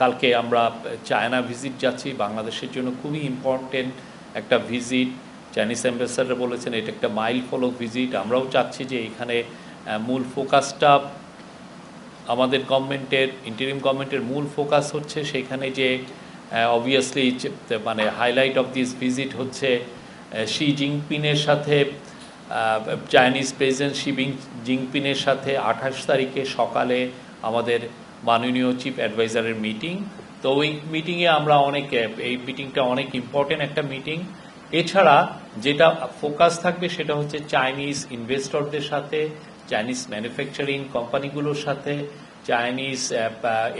কালকে আমরা China visit যাচ্ছি, বাংলাদেশের জন্য খুবই ইম্পর্টেন্ট একটা ভিজিট চাইনিজ অ্যাম্বাসাডার বলেছেন, এটা একটা মাইল ফলো ভিজিট আমরাও চাচ্ছি যে এখানে মূল ফোকাসটা আমাদের গভর্নমেন্টের ইন্টারিম গভর্নমেন্টের মূল ফোকাস হচ্ছে সেখানে যে অবভিয়াসলি মানে হাইলাইট অফ দিস ভিজিট হচ্ছে শি জিংপিনের সাথে চাইনিজ প্রেসিডেন্ট শি জিংপিনের সাথে আঠাশ তারিখে সকালে আমাদের মাননীয় চিফ অ্যাডভাইজারের মিটিং তো ওই মিটিংয়ে আমরা অনেক, এই মিটিংটা অনেক ইম্পর্টেন্ট একটা মিটিং এছাড়া যেটা ফোকাস থাকবে সেটা হচ্ছে চাইনিজ ইনভেস্টরদের সাথে চাইনিজ ম্যানুফ্যাকচারিং কোম্পানিগুলোর সাথে চাইনিজ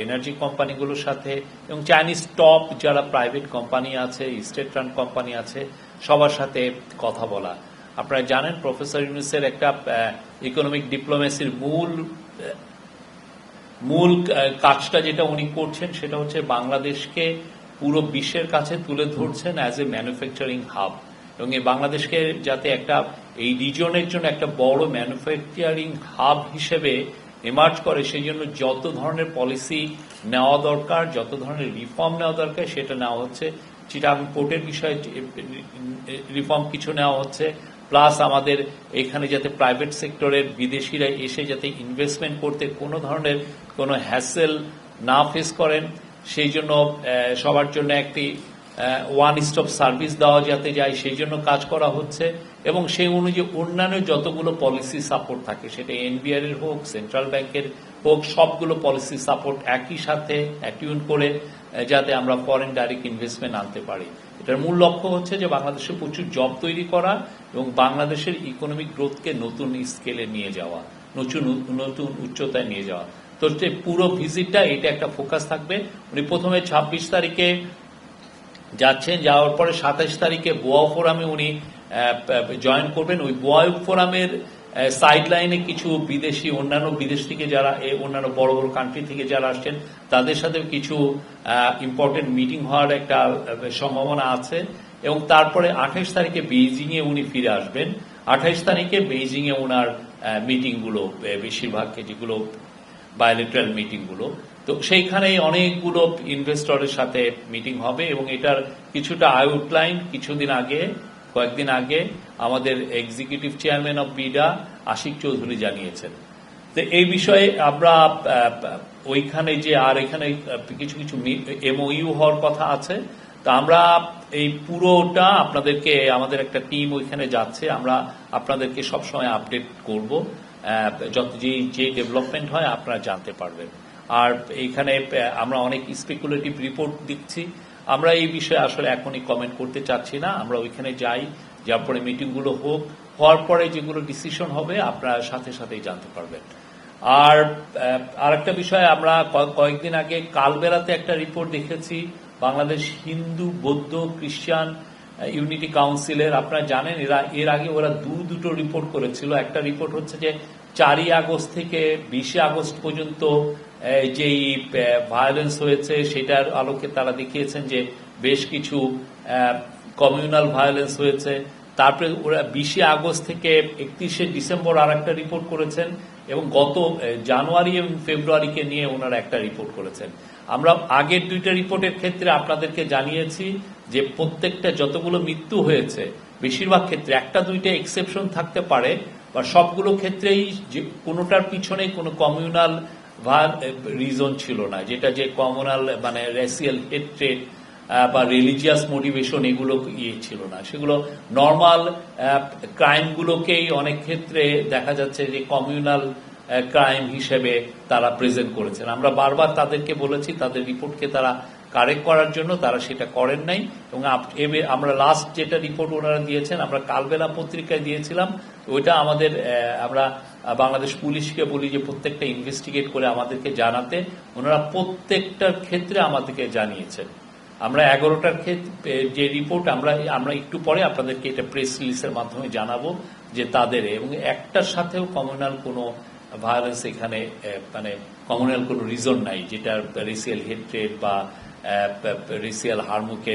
এনার্জি কোম্পানিগুলোর সাথে এবং চাইনিজ টপ যারা প্রাইভেট কোম্পানি আছে স্টেট রান কোম্পানি আছে, সবার সাথে কথা বলা। আপনারা জানেন প্রফেসর ইউনুসের একটা ইকোনমিক ডিপ্লোমেসির মূল মূল কাজটা যেটা উনি করছেন সেটা হচ্ছে বাংলাদেশকে পুরো বিশ্বের কাছে তুলে ধরছেন অ্যাজ এ ম্যানুফ্যাকচারিং হাব এবং এই বাংলাদেশকে যাতে একটা, এই রিজনের জন্য একটা বড় ম্যানুফ্যাকচারিং হাব হিসেবে এমার্জ করে, সেই জন্য যত ধরনের পলিসি নেওয়া দরকার, যত ধরনের রিফর্ম নেওয়া দরকার, সেটা নেওয়া হচ্ছে। চিটাং পোর্টের বিষয়ে রিফর্ম কিছু নেওয়া হচ্ছে। প্লাস আমাদের এখানে যাতে প্রাইভেট সেক্টরের বিদেশিরা এসে যাতে ইনভেস্টমেন্ট করতে কোনো ধরনের কোনো হ্যাসেল না ফেস করেন, সেই জন্য সবার জন্য একটি ওয়ান স্টপ সার্ভিস দেওয়া যাতে যায়, সেই জন্য কাজ করা হচ্ছে। এবং সেই অনুযায়ী অন্যান্য যতগুলো পলিসি সাপোর্ট থাকে, সেটা এনবিআর এর হোক সেন্ট্রাল ব্যাংকের হোক, সবগুলো পলিসি সাপোর্ট একই সাথে অ্যাটিউন করে যাতে আমরা ফরেন ডাইরেক্ট ইনভেস্টমেন্ট আনতে পারি। এটার মূল লক্ষ্য হচ্ছে যে বাংলাদেশে প্রচুর জব তৈরি করা এবং বাংলাদেশের ইকোনমিক গ্রোথকে নতুন স্কেলে নিয়ে যাওয়া, নতুন নতুন উচ্চতায় নিয়ে যাওয়া। তো যে পুরো ভিজিটটা এটা একটা ফোকাস থাকবে। উনি প্রথমে ছাব্বিশ তারিখে যাচ্ছেন, যাওয়ার পরে সাতাশ তারিখে বোয়া ফোরামে উনি জয়েন করবেন। ওই বোয়া ফোরামের সাইড লাইনে কিছু বিদেশি, অন্যান্য বিদেশ থেকে যারা অন্যান্য বড় বড় কান্ট্রি থেকে যারা আসছেন, তাদের সাথে কিছু ইম্পর্টেন্ট মিটিং হওয়ার একটা সম্ভাবনা আছে। এবং তারপরে আঠাশ তারিখে বেইজিং এ উনি ফিরে আসবেন। আঠাশ তারিখে বেইজিং এ ওনার মিটিংগুলো বেশিরভাগ যেগুলো বায়োলেটারাল মিটিংগুলো তো সেইখানে অনেকগুলো ইনভেস্টরের সাথে মিটিং হবে এবং এটার কিছুটা আউটলাইন কিছুদিন আগে কয়েকদিন আগে আমাদের executive chairman of BIDA Ashik Chowdhury জানিয়েছেন। তো এই বিষয়ে আমরা ওইখানে যে, আর এখানে কিছু কিছু এমওইউ হওয়ার কথা আছে। তা আমরা এই পুরোটা আপনাদেরকে, আমাদের একটা টিম ওইখানে যাচ্ছে, আমরা আপনাদেরকে সবসময় আপডেট করব। যত, যে যে ডেভেলপমেন্ট হয়, আপনারা জানতে পারবেন। আর এইখানে আমরা অনেক স্পেকুলেটিভ রিপোর্ট দিচ্ছি। আমরা এই বিষয়ে আসলে এখনই কমেন্ট করতে চাচ্ছি না। আমরা ওইখানে যাই, যার পরে মিটিংগুলো হোক, হওয়ার পরে যেগুলো ডিসিশন হবে আপনারা সাথে সাথেই জানতে পারবেন। আর আর একটা বিষয়, আমরা কয়েকদিন আগে কালবেলাতে একটা রিপোর্ট দেখেছি, বাংলাদেশ হিন্দু, বৌদ্ধ, খ্রিস্টান ইউনিটি কাউন্সিলের আপনারা জানেন, এরা, এর আগে ওরা দু, দুটো রিপোর্ট করেছিল। একটা রিপোর্ট হচ্ছে যে চারই আগস্ট থেকে বিশে আগস্ট পর্যন্ত যেই ভায়োলেন্স হয়েছে, সেটার আলোকে তারা দেখিয়েছেন যে বেশ কিছু কমিউনাল ভায়োলেন্স হয়েছে। তারপরে ওরা বিশে আগস্ট থেকে একত্রিশে ডিসেম্বর আর একটা রিপোর্ট করেছেন এবং গত জানুয়ারি এবং ফেব্রুয়ারিকে নিয়ে ওনারা একটা রিপোর্ট করেছেন। আমরা আগের দুইটা রিপোর্টের ক্ষেত্রে আপনাদেরকে জানিয়েছি যে প্রত্যেকটা যতগুলো মৃত্যু হয়েছে, বেশিরভাগ ক্ষেত্রে একটা দুইটা এক্সেপশন থাকতে পারে বা সবগুলো ক্ষেত্রেই যে কোনোটার পিছনে কোনো কমিউনাল রিজন ছিল না। যেটা যে কমনাল মানে রেসিয়াল হেট্রেড বা রিলিজিয়াস মোটিভেশন এগুলো ইয়ে ছিল না। সেগুলো নর্মাল ক্রাইমগুলোকেই অনেক ক্ষেত্রে দেখা যাচ্ছে যে কমিউনাল ক্রাইম হিসেবে তারা প্রেজেন্ট করেছেন। আমরা বারবার তাদেরকে বলেছি, তাদের রিপোর্টকে তারা কারেক্ট করার জন্য তারা সেটা করেন নাই। এবং আমরা লাস্ট যেটা রিপোর্ট ওনারা দিয়েছেন, আমরা কালবেলা পত্রিকায় দিয়েছিলাম, ওইটা আমাদের আমরা বাংলাদেশ পুলিশকে বলি যে প্রত্যেকটা ইনভেস্টিগেট করে আমাদেরকে জানাতে, ওনারা প্রত্যেকটার ক্ষেত্রে আমাদেরকে জানিয়েছেন। আমরা এগারোটার ক্ষেত্রে যে রিপোর্ট আমরা আমরা একটু পরে আপনাদেরকে এটা প্রেস রিলিজের মাধ্যমে জানাব যে তাদের, এবং একটার সাথেও কমিউনাল কোনো ভায়োলেন্স এখানে মানে কমিউনাল কোনো রিজন নাই যেটা রেসিয়াল হেট্রেড বা রেসিয়াল হারমুকে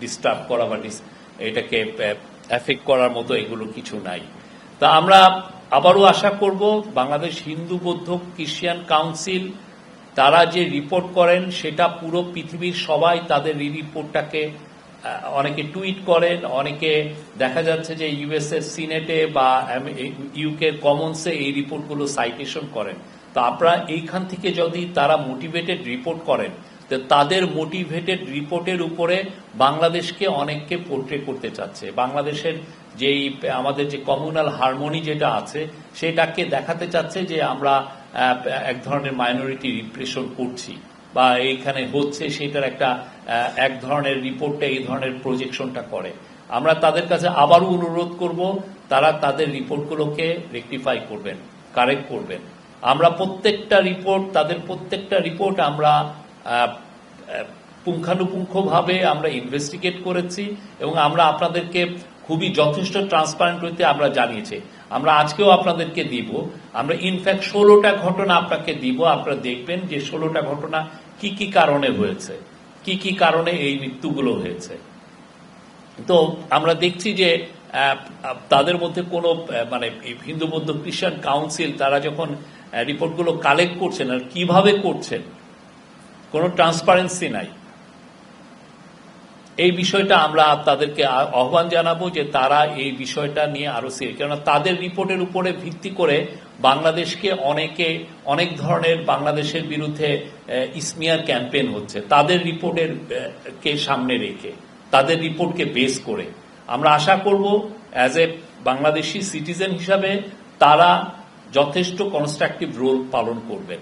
ডিস্টার্ব করা বা এটাকে এফেক্ট করার মতো এগুলো কিছু নাই। তা আমরা আবারও আশা করব, বাংলাদেশ হিন্দু বৌদ্ধ ক্রিশ্চিয়ান কাউন্সিল, তারা যে রিপোর্ট করেন, সেটা পুরো পৃথিবীর সবাই তাদের এই রিপোর্টটাকে অনেকে টুইট করেন, অনেকে দেখা যাচ্ছে যে ইউএস এর সিনেটে বা ইউকে কমন্সে এই রিপোর্টগুলো সাইটেশন করেন। তো আপনারা এইখান থেকে যদি তারা মোটিভেটেড রিপোর্ট করেন, তো তাদের মোটিভেটেড রিপোর্টের উপরে বাংলাদেশকে অনেককে পোর্ট্রে করতে চাচ্ছে। বাংলাদেশের যেই, আমাদের যে কমিউনাল হারমোনি যেটা আছে, সেটাকে দেখাতে চাচ্ছে যে আমরা এক ধরনের মাইনরিটি রিপ্রেশন করছি বা এইখানে হচ্ছে সেটার একটা এক ধরনের রিপোর্টটা এই ধরনের প্রজেকশনটা করে। আমরা তাদের কাছে আবারও অনুরোধ করব, তারা তাদের রিপোর্টগুলোকে রেকটিফাই করবেন কারেক্ট করবেন। আমরা প্রত্যেকটা রিপোর্ট তাদের প্রত্যেকটা রিপোর্ট আমরা পুঙ্খানুপুঙ্খভাবে আমরা ইনভেস্টিগেট করেছি এবং আমরা আপনাদেরকে খুবই যথেষ্ট ট্রান্সপারেন্ট হইতে আমরা জানিয়েছি। আমরা আজকেও আপনাদেরকে দিব। আমরা ইনফ্যাক্ট ষোলোটা ঘটনা আপনাকে দিব। আপনারা দেখবেন যে ষোলোটা ঘটনা কি কি কারণে হয়েছে, কি কি কারণে এই মৃত্যুগুলো হয়েছে। তো আমরা দেখছি যে তাদের মধ্যে কোনো মানে হিন্দু বৌদ্ধ খ্রিস্টান কাউন্সিল তারা যখন রিপোর্টগুলো কালেক্ট করছেন আর কীভাবে করছেন, কোনো ট্রান্সপারেন্সি নাই। এই বিষয়টা আমরা তাদেরকে আহ্বান জানাব যে তারা এই বিষয়টা নিয়ে আরও সিরিয়াস কেননা তাদের রিপোর্টের উপরে ভিত্তি করে বাংলাদেশকে অনেকে, অনেক ধরনের বাংলাদেশের বিরুদ্ধে ইসমিয়ার ক্যাম্পেইন হচ্ছে। তাদের রিপোর্টের কে সামনে রেখে, তাদের রিপোর্টকে বেস করে। আমরা আশা করব অ্যাজ এ বাংলাদেশি সিটিজেন হিসাবে তারা যথেষ্ট কনস্ট্রাকটিভ রোল পালন করবেন